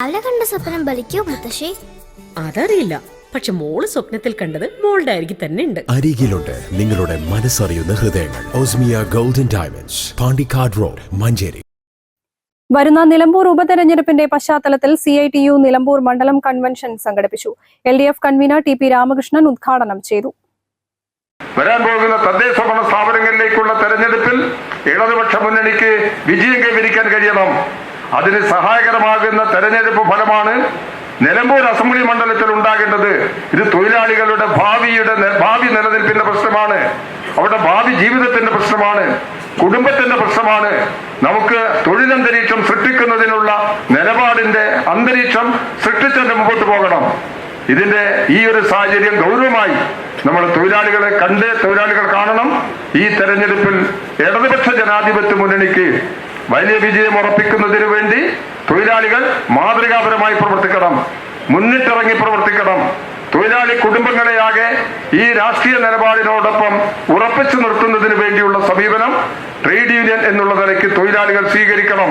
രാവിലെ കണ്ട സ്വപ്നം ബലിക്കോ മുത്തശ്ശി? അതറിയില്ല. പക്ഷെ മോൾ സ്വപ്നത്തിൽ കണ്ടത് മോളുടെ അരികിൽ തന്നെ ഉണ്ട്. അരികിലുണ്ട്. നിങ്ങളുടെ മനസ്സറിയുന്ന ഹൃദയങ്ങൾ. Osmiya golden diamonds. Pandikkad road Manjeri. വരുന്ന നിലമ്പൂർ ഉപതെരഞ്ഞെടുപ്പിന്റെ പശ്ചാത്തലത്തിൽ C I T U Nilambur മണ്ഡലം കൺവെൻഷൻ സംഘടിപ്പിച്ചു. L D F convener T P Ramakrishnan ഉദ്ഘാടനം ചെയ്തു. വരാൻ പോകുന്ന തദ്ദേശ ഭരണ സ്ഥാപനങ്ങളിലേക്കുള്ള തെരഞ്ഞെടുപ്പിൽ ഇടതുപക്ഷ മുന്നണിക്ക് വിജയം കൈവരിക്കാൻ കഴിയണം. അതിന് സഹായകരമാകുന്ന തെരഞ്ഞെടുപ്പ് ഫലമാണ് നിലമ്പൂർ അസംബ്ലി മണ്ഡലത്തിൽ ഉണ്ടാകേണ്ടത്. ഇത് തൊഴിലാളികളുടെ ഭാവിയുടെ ഭാവി നിലനിൽപ്പിന്റെ പ്രശ്നമാണ്. അവരുടെ ഭാവി ജീവിതത്തിന്റെ പ്രശ്നമാണ്. കുടുംബത്തിന്റെ പ്രശ്നമാണ്. നമുക്ക് തൊഴിലന്തരീക്ഷം സൃഷ്ടിക്കുന്നതിനുള്ള നിലപാടിന്റെ അന്തരീക്ഷം സൃഷ്ടിച്ചതിന് മുമ്പോട്ട് പോകണം. ഇതിന്റെ ഈ ഒരു സാഹചര്യം ഗൗരവമായി നമ്മൾ തൊഴിലാളികളെ കണ്ട് തൊഴിലാളികൾ കാണണം. ഈ തെരഞ്ഞെടുപ്പിൽ ഇടതുപക്ഷ ജനാധിപത്യ മുന്നണിക്ക് വലിയ വിജയം ഉറപ്പിക്കുന്നതിന് വേണ്ടി തൊഴിലാളികൾ മാതൃകാപരമായി പ്രവർത്തിക്കണം മുന്നിട്ടിറങ്ങി പ്രവർത്തിക്കണം. തൊഴിലാളി കുടുംബങ്ങളെയാകെ ഈ രാഷ്ട്രീയ നിലപാടിനോടൊപ്പം ഉറപ്പിച്ചു നിർത്തുന്നതിന് വേണ്ടിയുള്ള സമീപനം ട്രേഡ് യൂണിയൻ എന്നുള്ള നിലയ്ക്ക് തൊഴിലാളികൾ സ്വീകരിക്കണം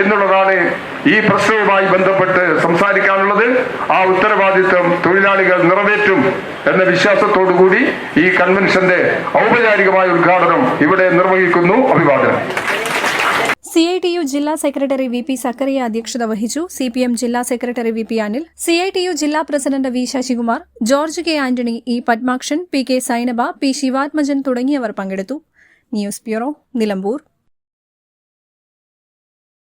എന്നുള്ളതാണ് ഈ പ്രശ്നവുമായി ബന്ധപ്പെട്ട് സംസാരിക്കാനുള്ളത്. ആ ഉത്തരവാദിത്വം തൊഴിലാളികൾ നിറവേറ്റും എന്ന വിശ്വാസത്തോടു കൂടി ഈ കൺവെൻഷന്റെ ഔപചാരികമായ ഉദ്ഘാടനം ഇവിടെ നിർവഹിക്കുന്നു. അഭിവാദനം. സി ഐ ടി യു ജില്ലാ സെക്രട്ടറി വി പി സക്കറിയ അധ്യക്ഷത വഹിച്ചു. സി പി എം ജില്ലാ secretary V P Anil C I T U ജില്ലാ president V Sasikumar George K Antony E Padmakshan P K Sainaba P Sivathmajan തുടങ്ങിയവർ പങ്കെടുത്തു. News bureau Nilambur.